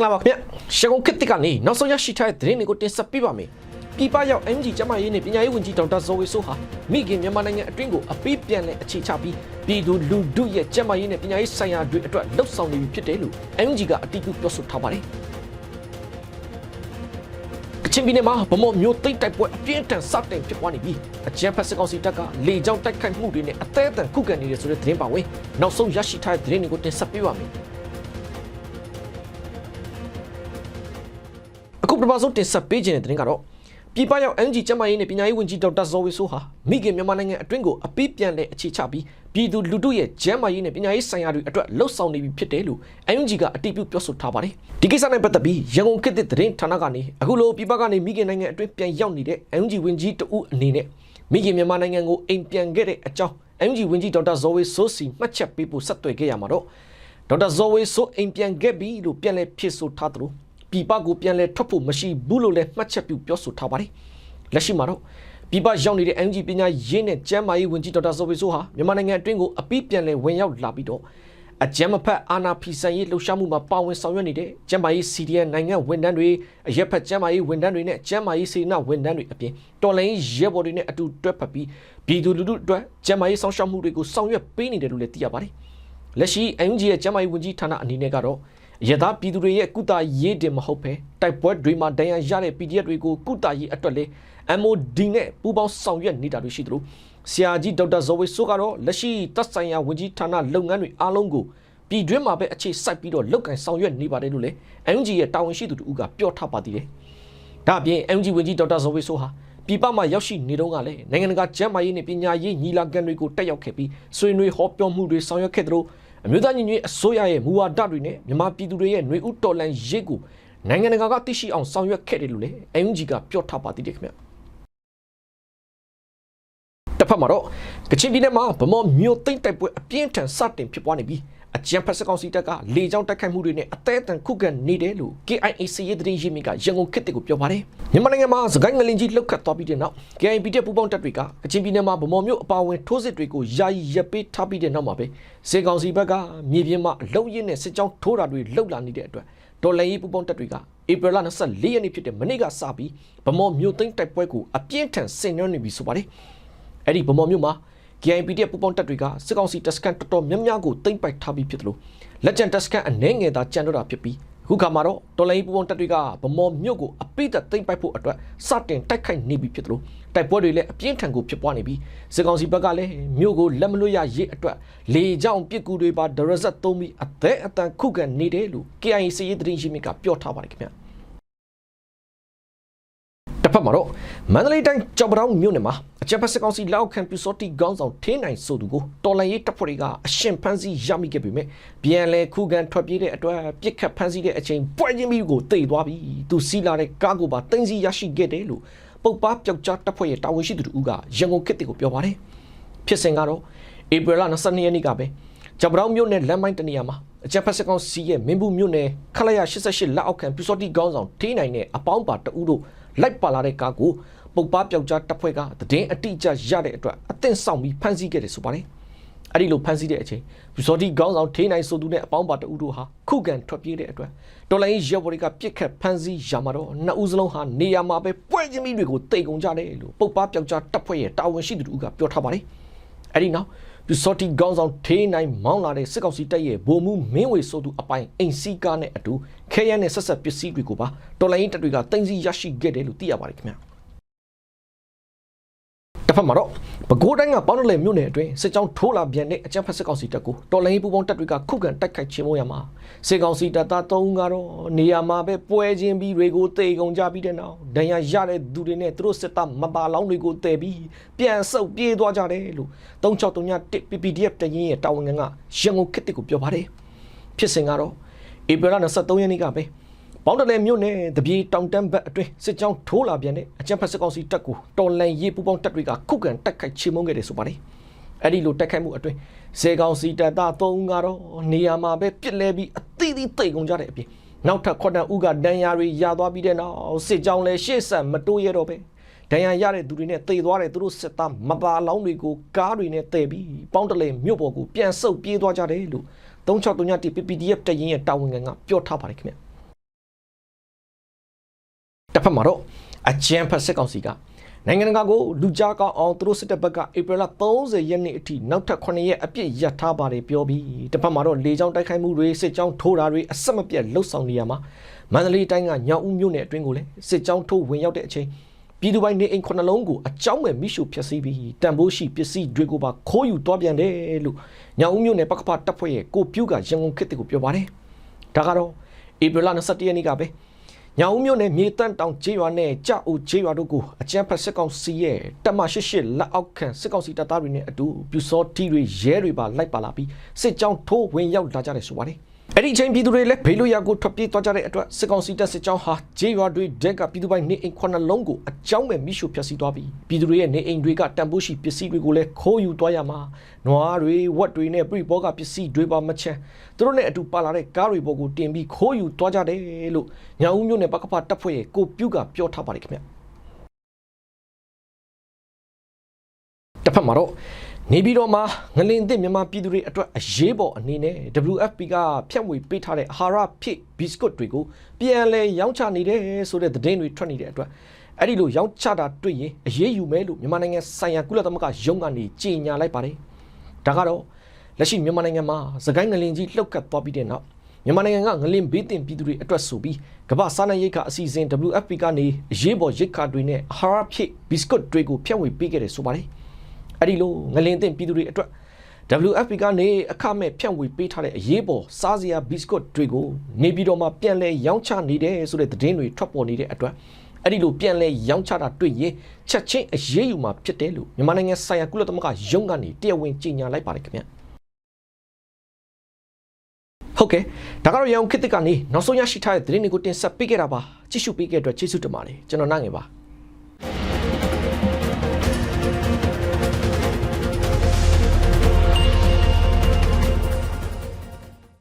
င်္ဂလာပါခင်ဗျရှကုံခစ်တစ်ကနေနောက်ဆုံးရရှိထားတဲ့သတင်းတွေကိုတင်ဆက်ပေးပါမယ်ပြည်ပရောက် MG ကျမရေးနဲ့ပညာရေးဝန်ကြီးဒေါက်တာဇော်ဝေဆိုးဟာမိခင်မြန်မာနိုင်ငံအတွင်းကိုအပိပြန်လဲအခြေချပြီးပြည်သူလူထုရဲ့ကျမရေးနဲ့ပညာရေးဆိုင်ရာတွေအတွက်လှုပ်ဆောင်နေပြီဖြစ်တယ်လို့ MG ကအတည်ပြုပြောဆိုထားပါတယ်ကချင်ပြည်နယ်မှာဗမော်မျိုးသိမ့်တိုက်ပွဲအပြင်းထန်စတင်ဖြစ်ပွားနေပြီးအကြမ်းဖက်စစ်ကောင်စီတပ်ကလေကြောင်းတိုက်ခိုက်မှုတွေနဲ့အသေးအံခုခံနေတယ်ဆိုတဲ့သတင်းပါဝင်နောက်ဆုံးရရှိထားတဲ့သတင်းတွေကိုတင်ဆက်ပေးပါမယ် ပထမဆုံးတင်ဆက်ပေးခြင်းတဲ့သတင်းကတော့ပြည်ပရောက် NG ကျမရေးနဲ့ပညာရေးဝန်ကြီးဒေါက်တာဇော်ဝေဆိုးဟာမိခင်မြန်မာနိုင်ငံအတွင်းကိုအပိပြန်လဲအခြေချပြီးပြည်သူလူထုရဲ့ကျန်းမာရေးနဲ့ပညာရေးဆိုင်ရာတွေအတွက်လှုပ်ဆောင်နေပြီဖြစ်တယ်လို့ NG ကအတည်ပြုပြောဆိုထားပါတယ်ဒီကိစ္စနဲ့ပတ်သက်ပြီးရန်ကုန်ခေတ်သစ်သတင်းဌာနကနေအခုလိုပြည်ပကနေမိခင်နိုင်ငံအတွင်းပြန်ရောက်နေတဲ့ NG ဝန်ကြီးတဦးအနေနဲ့မိခင်မြန်မာနိုင်ငံကိုအိမ်ပြန်ခဲ့တဲ့အကြောင်း NG ဝန်ကြီးဒေါက်တာဇော်ဝေဆိုးစီမှတ်ချက်ပေးဖို့ဆက်သွယ်ခဲ့ရမှာတော့ဒေါက်တာဇော်ဝေဆိုးအိမ်ပြန်ခဲ့ပြီလို့ပြန်လဲဖြစ်ဆိုထားသလို ပြည်ပကိုပြန်လဲထွက်ဖို့မရှိဘူးလို့လည်းမှတ်ချက်ပြုပြောဆိုထားပါတယ်။လက်ရှိမှာတော့ပြည်ပရောက်နေတဲ့ NG ပညာရေးနဲ့ကျန်းမာရေးဝန်ကြီးဒေါက်တာဇော်ဝေဆိုးဟာမြန်မာနိုင်ငံအတွင်းကိုအပိပြန်လဲဝင်ရောက်လာပြီးတော့အကြမ်းမဖက်အာဏာဖီဆန်ရေးလှုပ်ရှားမှုမှာပါဝင်ဆောင်ရွက်နေတဲ့ကျန်းမာရေး CDN နိုင်ငံဝန်ထမ်းတွေအရက်ဖက်ကျန်းမာရေးဝန်ထမ်းတွေနဲ့ကျန်းမာရေးစေနာဝန်ထမ်းတွေအပြင်တော်လိုင်းရဲဘော်တွေနဲ့အတူတွဲဖက်ပြီးပြည်သူလူထုအတွက်ကျန်းမာရေးဆောင်ရှောက်မှုတွေကိုဆောင်ရွက်ပေးနေတယ်လို့လည်းသိရပါတယ်။လက်ရှိ NG ရဲ့ကျန်းမာရေးဝန်ကြီးဌာနအနေနဲ့ကတော့ ရသပြည်သူတွေရဲ့ကုသရေးတင်မဟုတ်ပဲတိုက်ပွဲတွေမှာဒဏ်ရာရတဲ့ PDF တွေကိုကုသရေးအတွက်လေ MOD နဲ့ပူးပေါင်းဆောင်ရွက်နေတာတွေရှိသလိုဆရာကြီးဒေါက်တာဇော်ဝေဆိုးကတော့လက်ရှိတပ်ဆိုင်ရာဝန်ကြီးဌာနလုပ်ငန်းတွေအားလုံးကိုပြည်တွင်းမှာပဲအခြေစိုက်ပြီးတော့လုပ်ကင်ဆောင်ရွက်နေပါတယ်လို့လည်း NG ရဲ့တာဝန်ရှိသူတို့ကပြောထားပါသေးတယ်။ဒါအပြင် NG ဝန်ကြီးဒေါက်တာဇော်ဝေဆိုးဟာပြည်ပမှာရောက်ရှိနေတော့ကလည်းနိုင်ငံတကာကျန်းမာရေးနဲ့ပညာရေးညီလာခံတွေကိုတက်ရောက်ခဲ့ပြီးဆွေးနွေးဟောပြောမှုတွေဆောင်ရွက်ခဲ့သလို အမျိုးသားညီညွတ်ရေးအစိုးရရဲ့မူဝါဒတွေနဲ့မြန်မာပြည်သူတွေရဲ့ຫນွေဥတော်လန်ရေးကိုနိုင်ငံတကာကသိရှိအောင်ဆောင်ရွက်ခဲ့တယ်လို့လည်း NG ကပြောထားပါသေးတယ်ခင်ဗျတစ်ဖက်မှာတော့ကချင်ပြည်နယ်မှာဗမော်မြို့သိမ့်တိုက်ပွဲအပြင်းထန်စတင်ဖြစ်ပွားနေပြီး အကြံဖက်စကောင်စီတပ်ကလေကြောင်းတိုက်ခိုက်မှုတွေနဲ့အသေးအံခုခံနေတယ်လို့ KIAC ရဲ့သတင်းရင်းမြစ်ကရန်ကုန်ခေတ်ကိုပြောပါတယ်မြန်မာနိုင်ငံမှာစကိုင်းငလင်ကြီးလှုပ်ခတ်သွားပြီးတဲ့နောက် KIP တဲ့ပူပေါင်းတပ်တွေကကချင်ပြည်နယ်မှာဗမော်မြို့အပါအဝင်ထိုးစစ်တွေကိုယာယီရပ်ပေးထားပြီးတဲ့နောက်မှာပဲစေကောင်စီဘက်ကမြေပြင်မှာအလုံးရင်းနဲ့စစ်ကြောင်းထိုးတာတွေလှုပ်လာနေတဲ့အတွက်ဒေါ်လာရေးပူပေါင်းတပ်တွေကဧပြီလ24ရက်နေ့ဖြစ်တဲ့မနေ့ကစပြီးဗမော်မြို့သိမ်းတိုက်ပွဲကိုအပြင်းထန်ဆင်နွှဲနေပြီဆိုပါတယ်အဲ့ဒီဗမော်မြို့မှာ KIP တဲ့ပူပေါင်းတပ်တွေကစစ်ကောင်စီတပ်စခန်းတော်တော်များများကိုသိမ်းပိုက်ထားပြီးဖြစ်တယ်လို့လက်ကျန်တပ်စခန်းအနှဲငယ်သာကြံတော့တာဖြစ်ပြီးအခုခါမှာတော့တော်လိုင်းပူပေါင်းတပ်တွေကဗမော်မြို့ကိုအပိတ်သက်သိမ်းပိုက်ဖို့အတွက်စတင်တိုက်ခိုက်နေပြီဖြစ်တယ်လို့တိုက်ပွဲတွေလည်းအပြင်းထန်ကိုဖြစ်ပွားနေပြီးစစ်ကောင်စီဘက်ကလည်းမြို့ကိုလက်မလွတ်ရရေးအတွက်လေကြောင်းပစ်ကူတွေပါဒရဇက်သုံးပြီးအသက်အတန်ခုခံနေတယ်လို့ KIA စီရေးသတင်းရှိမြစ်ကပြောထားပါတယ်ခင်ဗျာတစ်ဖ က်မှာတော့မန္တလေးတိုင်းကြောက်ပတောင်းမြို့နယ်မှာအကြံဖက်စစ်ကောင်စီလက်အောက်ခံပြူစောတိခေါင်းဆောင်ထင်းနိုင်ဆိုသူကိုတော်လန်ရေးတပ်ဖွဲ့တွေကအရှင်ဖမ်းဆီးရမိခဲ့ပေမဲ့ပြန်လဲခုခံထွက်ပြေးတဲ့အတွက်ပြစ်ခတ်ဖမ်းဆီးတဲ့အချိန်ပွဲချင်းပြီးကိုတိတ်သွားပြီးသူစီးလာတဲ့ကားကိုပါတင်စီရရှိခဲ့တယ်လို့ပုတ်ပားပျောက်ကြားတပ်ဖွဲ့ရဲ့တာဝန်ရှိသူတို့ကရန်ကုန်ခေတ်တွေကိုပြောပါတယ်ဖြစ်စဉ်ကတော့ဧပြီလ22ရက်နေ့ကပဲကြောက်ပတောင်းမြို့နယ်လမ်းမိုင်းတနေရာမှာအကြံဖက်စစ်ကောင်စီရဲ့မင်းဘူးမြို့နယ်ခလာရ88လက်အောက်ခံပြူစောတိခေါင်းဆောင်ထင်းနိုင်နဲ့အပေါင်းပါတအူးတို့ လိုက်ပါလာတဲ့ကားကိုပုတ်ပားပြောက်ကြားတပ်ဖွဲ့ကတည်င်းအတိအကျရတဲ့အတွက်အသင့်ဆောင်ပြီးဖမ်းဆီးခဲ့တယ်ဆိုပါတယ်။အဲ့ဒီလိုဖမ်းဆီးတဲ့အချိန်ဘူစော်တီခေါင်းဆောင်ထေးနိုင်ဆိုသူနဲ့အပေါင်းပါတအူတို့ဟာခုခံထွက်ပြေးတဲ့အတွက်တော်လိုင်းရဲဘော်တွေကပြစ်ခတ်ဖမ်းဆီးရမှာတော့နှစ်ဦးစလုံးဟာနေရာမှာပဲပွဲချင်းမိတွေကိုတိတ်ကုန်ကြတယ်လို့ပုတ်ပားပြောက်ကြားတပ်ဖွဲ့ရဲ့တာဝန်ရှိသူတို့ကပြောထားပါတယ်။အဲ့ဒီနောက် ဒီစော်တီခေါင်းဆောင်ထေးနိုင်မောင်းလာတဲ့စစ်ကောင်စီတပ်ရဲ့ဗိုလ်မှူးမင်းဝေဆိုသူအပိုင်အိမ်စီကားနဲ့အတူခဲရန်နဲ့ဆက်ဆက်ပစ္စည်းတွေကိုပါတော်လိုင်းတပ်တွေကတင်စီရရှိခဲ့တယ်လို့သိရပါတယ်ခင်ဗျာ တစ်ဖက်မှာတော့ပဲခူးတိုင်းကပေါင်းတလဲမြို့နယ်အတွင်းစစ်ကြောင်းထိုးလာပြန်တဲ့အကြမ်းဖက်စစ်ကောင်စီတပ်ကိုတော်လိုင်းပူပေါင်းတပ်တွေကခုခံတိုက်ခိုက်ခြင်းမို့ရမှာစစ်ကောင်စီတပ်သား၃ဦးကတော့နေရာမှာပဲပွဲချင်းပြီးတွေကိုတေကုန်ကြပြီးတဲ့နောက်ဒဏ်ရာရတဲ့သူတွေနဲ့သူတို့စစ်သားမပါလောင်းတွေကိုတဲပြီးပြန်ဆုပ်ပြေးသွားကြတယ်လို့3631 PPDF တရင်ရဲ့တာဝန်ခံကရန်ကုန်ခေတ်တစ်ကိုပြောပါတယ်ဖြစ်စဉ်ကတော့ဧပြီလ23ရက်နေ့ကပဲ ပေါင်းတလဲမြို့နယ်တပြေတောင်တန်းဘက်အတွင်းစစ်ကြောင်းထိုးလာပြန်တဲ့အကြံဖက်စစ်ကောင်စီတပ်ကိုတော်လန်ရေးပူပေါင်းတပ်တွေကခုခံတိုက်ခိုက်ချေမှုန်းခဲ့တယ်ဆိုပါတယ်။အဲ့ဒီလိုတိုက်ခိုက်မှုအတွင်းစေကောင်စီတပ်သား၃ဦးကတော့နေရာမှာပဲပြစ်လဲပြီးအသီးသီးတိတ်ကုန်ကြတဲ့အပြင်နောက်ထပ်ခုနှစ်ဦးကဒဏ်ရာတွေရသွားပြီးတဲ့နောက်စစ်ကြောင်းလည်းရှေ့ဆက်မတိုးရတော့ပဲဒဏ်ရာရတဲ့သူတွေနဲ့တေသွားတဲ့သူတို့စစ်သားမပါလောင်းတွေကိုကားတွေနဲ့တဲပြီးပေါင်းတလဲမြို့ပေါ်ကိုပြန်ဆုပ်ပြေးသွားကြတယ်လို့3631 PPDF တရင်ရဲ့တာဝန်ခံကပြောထားပါတယ်ခင်ဗျ။ တစ်ဖက်မှာတော့အကြံဖတ်စစ်ကောင်စီကနိုင်ငံတကာကိုလူကြားကောင်းအောင်သူတို့စစ်တပ်ဘက်ကဧပြီလ30ရက်နေ့အထိနောက်ထပ်9ရက်အပြည့်ရထားပါတယ်ပြောပြီးတစ်ဖက်မှာတော့လေကြောင်းတိုက်ခိုက်မှုတွေစစ်ကြောင်းထိုးတာတွေအဆက်မပြတ်လှုပ်ဆောင်နေရမှာမန္တလေးတိုင်းကညောင်ဦးမြို့နယ်အတွင်းကိုလည်းစစ်ကြောင်းထိုးဝင်ရောက်တဲ့အချိန်ပြည်သူပိုင်းနေအိမ်ခုနှလုံးကိုအကြောင်းမဲ့မိရှုဖျက်ဆီးပြီးတန်ဖိုးရှိပစ္စည်းတွေကိုပါခိုးယူသွားပြန်တယ်လို့ညောင်ဦးမြို့နယ်ပကပတပ်ဖွဲ့ရဲ့ကိုပြူကရန်ကုန်ခေတ်ကိုပြောပါတယ်ဒါကတော့ဧပြီလ21ရက်နေ့ကပဲ ညာဦးမြို့နယ်မြေတန့်တောင်ကျေးရွာနဲ့ကြောက်ဦးကျေးရွာတို့ကိုအကြမ်းဖက်စစ်ကောင်စီရဲ့တပ်မ88လက်အောက်ခံစစ်ကောင်စီတပ်သားတွေနဲ့အတူပြူစောတီတွေရဲတွေပါလိုက်ပါလာပြီးစစ်ကြောင်းထိုးဝင်ရောက်လာကြတယ်ဆိုပါတယ် အဲ့ဒီအချိန်ပြည်သူတွေလည်းဘေးလို့ရကိုထွက်ပြေးသွားကြတဲ့အတွက်စစ်ကောင်စီတပ်စစ်ကြောင်းဟာကျေးရွာတွေဒက်ကပြည်သူပိုင်းနေအိမ်ခုနှစ်လုံးကိုအကြောင်းမဲ့မိရှုဖျက်ဆီးသွားပြီးပြည်သူတွေရဲ့နေအိမ်တွေကတန်ဖိုးရှိပစ္စည်းတွေကိုလည်းခိုးယူသွားရမှာနွားတွေဝက်တွေနဲ့ပြိဘောကပစ္စည်းတွေပါမချမ်းသူတို့နဲ့အတူပါလာတဲ့ကားတွေပေါ်ကိုတင်ပြီးခိုးယူသွားကြတယ်လို့ညာဦးမျိုးနဲ့ပကဖတပ်ဖွဲ့ရဲ့ကိုပြုတ်ကပြောထားပါတယ်ခင်ဗျ တစ်ဖက်မှာတော့နေပြည်တော်မှာငလင်သစ်မြန်မာပြည်သူတွေအတွက်အရေးပေါ်အနေနဲ့ WFP ကဖြန့်ဝေပေးထားတဲ့အာဟာရဖြစ်ဘီစကွတ်တွေကိုပြန်လဲရောင်းချနေတယ်ဆိုတဲ့သတင်းတွေထွက်နေတဲ့အတွက်အဲ့ဒီလိုရောင်းချတာတွေ့ရင်အရေးယူမယ်လို့မြန်မာနိုင်ငံဆိုင်ရာကုလသမဂ္ဂရုံးကနေကြေညာလိုက်ပါတယ်ဒါကတော့လက်ရှိမြန်မာနိုင်ငံမှာသခိုင်းငလင်ကြီးလှုပ်ခတ်သွားပြီးတဲ့နောက်မြန်မာနိုင်ငံကငလင်ဘေးတင်ပြည်သူတွေအတွက်ဆိုပြီးကမ္ဘာစားနပ်ရိက္ခာအစီအစဉ် WFP ကနေအရေးပေါ်ရိက္ခာတွေနဲ့အာဟာရဖြစ်ဘီစကွတ်တွေကိုဖြန့်ဝေပေးခဲ့တယ်ဆိုပါတယ် အဲ့ဒီလိုငလင်တင်ပြည်သူတွေအတွက် WFP ကနေအခမဲ့ဖြန့်ဝေပေးထားတဲ့အရေးပေါ်စားစရာဘီစကွတ်တွေကိုနေပြည်တော်မှာပြန်လဲရောင်းချနေတယ်ဆိုတဲ့သတင်းတွေထွက်ပေါ်နေတဲ့အတွက်အဲ့ဒီလိုပြန်လဲရောင်းချတာတွေ့ရင်ချက်ချင်းအရေးယူမှာဖြစ်တယ်လို့မြန်မာနိုင်ငံဆိုင်ရာကုလသမဂ္ဂရုံးကနေတရားဝင်ကြေညာလိုက်ပါတယ်ခင်ဗျဟုတ်ကဲ့ဒါကတော့ရအောင်ခေတ်သစ်ကနေနောက်ဆုံးရရှိထားတဲ့သတင်းတွေကိုတင်ဆက်ပေးခဲ့တာပါကြည့်ရှုပေးခဲ့တဲ့အတွက်ကျေးဇူးတင်ပါတယ်ကျွန်တော်နိုင်ငယ်ပါ